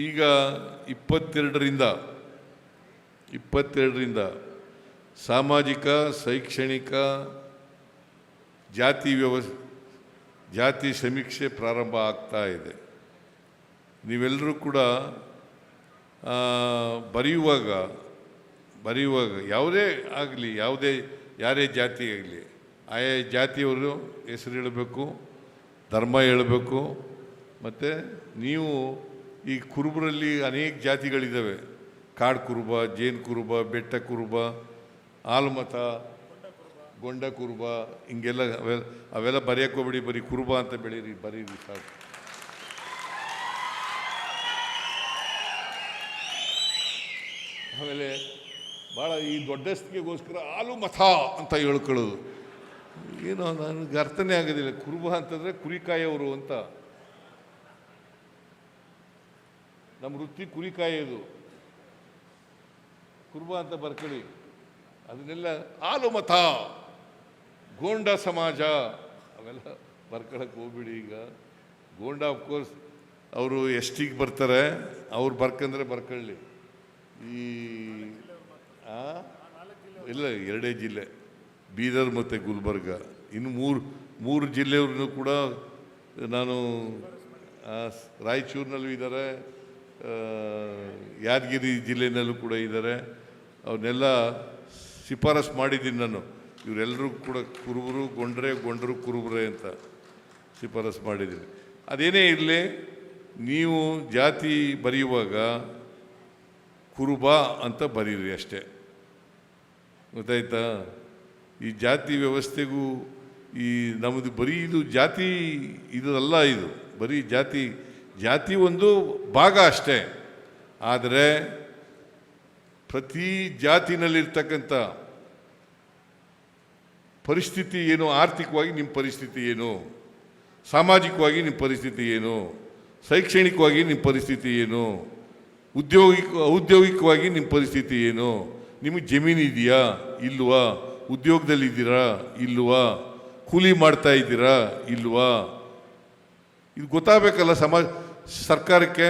ಈಗ ಇಪ್ಪತ್ತೆರಡರಿಂದ ಇಪ್ಪತ್ತೆರಡರಿಂದ ಸಾಮಾಜಿಕ, ಶೈಕ್ಷಣಿಕ, ಜಾತಿ ವ್ಯವ ಜಾತಿ ಸಮೀಕ್ಷೆ ಪ್ರಾರಂಭ ಆಗ್ತಾ ಇದೆ. ನೀವೆಲ್ಲರೂ ಕೂಡ ಬರೆಯುವಾಗ ಬರೆಯುವಾಗ ಯಾವುದೇ ಆಗಲಿ, ಯಾವುದೇ, ಯಾರೇ ಜಾತಿ ಆಗಲಿ, ಆಯಾ ಜಾತಿಯವರು ಹೆಸರು ಹೇಳಬೇಕು, ಧರ್ಮ ಹೇಳಬೇಕು ಮತ್ತು ನೀವು ಈ ಕುರುಬರಲ್ಲಿ ಅನೇಕ ಜಾತಿಗಳಿದ್ದಾವೆ. ಕಾಡು ಕುರುಬ, ಜೇನು ಕುರುಬ, ಬೆಟ್ಟ ಕುರುಬ, ಆಲ್ಮತ, ಗೊಂಡ ಕುರುಬ, ಹಿಂಗೆಲ್ಲ ಅವೆಲ್ಲ ಅವೆಲ್ಲ ಬರೆಯೋಕೆ ಹೋಗ್ಬೇಡಿ, ಬರೀ ಕುರುಬ ಅಂತ ಬೆಳೀರಿ, ಬರೀರಿ ಸಾಕು. ಆಮೇಲೆ ಭಾಳ ಈ ದೊಡ್ಡಸ್ತಿಗೆಗೋಸ್ಕರ ಹಾಲು ಮಥ ಅಂತ ಹೇಳ್ಕೊಳ್ಳೋದು. ಏನೋ ನನಗೆ ಅರ್ಥನೇ ಆಗೋದಿಲ್ಲ. ಕುರುಬ ಅಂತಂದರೆ ಕುರಿಕಾಯವರು ಅಂತ. ನಮ್ಮ ವೃತ್ತಿ ಕುರಿ ಕಾಯೋದು ಕುರುಬ ಅಂತ ಬರ್ಕೊಳ್ಳಿ. ಅದನ್ನೆಲ್ಲ ಆಲು ಮತ ಗೋಂಡ ಸಮಾಜ, ಅವೆಲ್ಲ ಬರ್ಕೊಳಕ್ಕೆ ಹೋಗ್ಬಿಡಿ ಈಗ. ಗೋಂಡ ಅಫ್ಕೋರ್ಸ್ ಅವರು ಎಷ್ಟಿಗೆ ಬರ್ತಾರೆ, ಅವ್ರು ಬರ್ಕಂದ್ರೆ ಬರ್ಕೊಳ್ಳಿ. ಈ? ಇಲ್ಲ, ಎರಡೇ ಜಿಲ್ಲೆ. ಬೀದರ್ ಮತ್ತು ಗುಲ್ಬರ್ಗ. ಇನ್ನು ಮೂರು ಮೂರು ಜಿಲ್ಲೆಯವ್ರನ್ನೂ ಕೂಡ ನಾನು ರಾಯಚೂರಿನಲ್ಲೂ ಇದ್ದಾರೆ. ಯಾದಗಿರಿ ಜಿಲ್ಲೆಯಲ್ಲೂ ಕೂಡ ಇದ್ದಾರೆ. ಅವನ್ನೆಲ್ಲ ಶಿಫಾರಸ್ ಮಾಡಿದ್ದೀನಿ ನಾನು. ಇವರೆಲ್ಲರೂ ಕೂಡ ಕುರುಬರು, ಗೊಂಡ್ರೆ ಗೊಂಡರು ಕುರುಬರೆ ಅಂತ ಶಿಫಾರಸ್ ಮಾಡಿದ್ದೀನಿ. ಅದೇನೇ ಇರಲಿ, ನೀವು ಜಾತಿ ಬರೆಯುವಾಗ ಕುರುಬ ಅಂತ ಬರೀರಿ ಅಷ್ಟೇ. ಗೊತ್ತಾಯ್ತಾ? ಈ ಜಾತಿ ವ್ಯವಸ್ಥೆಗೂ ಈ ನಮ್ಮದು ಬರೀ ಇದು ಜಾತಿ ಇದಲ್ಲ ಇದು. ಬರೀ ಜಾತಿ ಜಾತಿ ಒಂದು ಭಾಗ ಅಷ್ಟೇ. ಆದರೆ ಪ್ರತಿ ಜಾತಿನಲ್ಲಿರ್ತಕ್ಕಂಥ ಪರಿಸ್ಥಿತಿ ಏನು, ಆರ್ಥಿಕವಾಗಿ ನಿಮ್ಮ ಪರಿಸ್ಥಿತಿ ಏನು, ಸಾಮಾಜಿಕವಾಗಿ ನಿಮ್ಮ ಪರಿಸ್ಥಿತಿ ಏನು, ಶೈಕ್ಷಣಿಕವಾಗಿ ನಿಮ್ಮ ಪರಿಸ್ಥಿತಿ ಏನು, ಉದ್ಯೋಗಿಕ, ಔದ್ಯೋಗಿಕವಾಗಿ ನಿಮ್ಮ ಪರಿಸ್ಥಿತಿ ಏನು, ನಿಮಗೆ ಜಮೀನು ಇದೆಯಾ, ಇಲ್ವಾ ಉದ್ಯೋಗದಲ್ಲಿದ್ದೀರಾ ಇಲ್ವಾ, ಕೂಲಿ ಮಾಡ್ತಾ ಇದ್ದೀರಾ, ಇಲ್ವಾ? ಇದು ಗೊತ್ತಾಗಬೇಕಲ್ಲ ಸಮಾಜ ಸರ್ಕಾರಕ್ಕೆ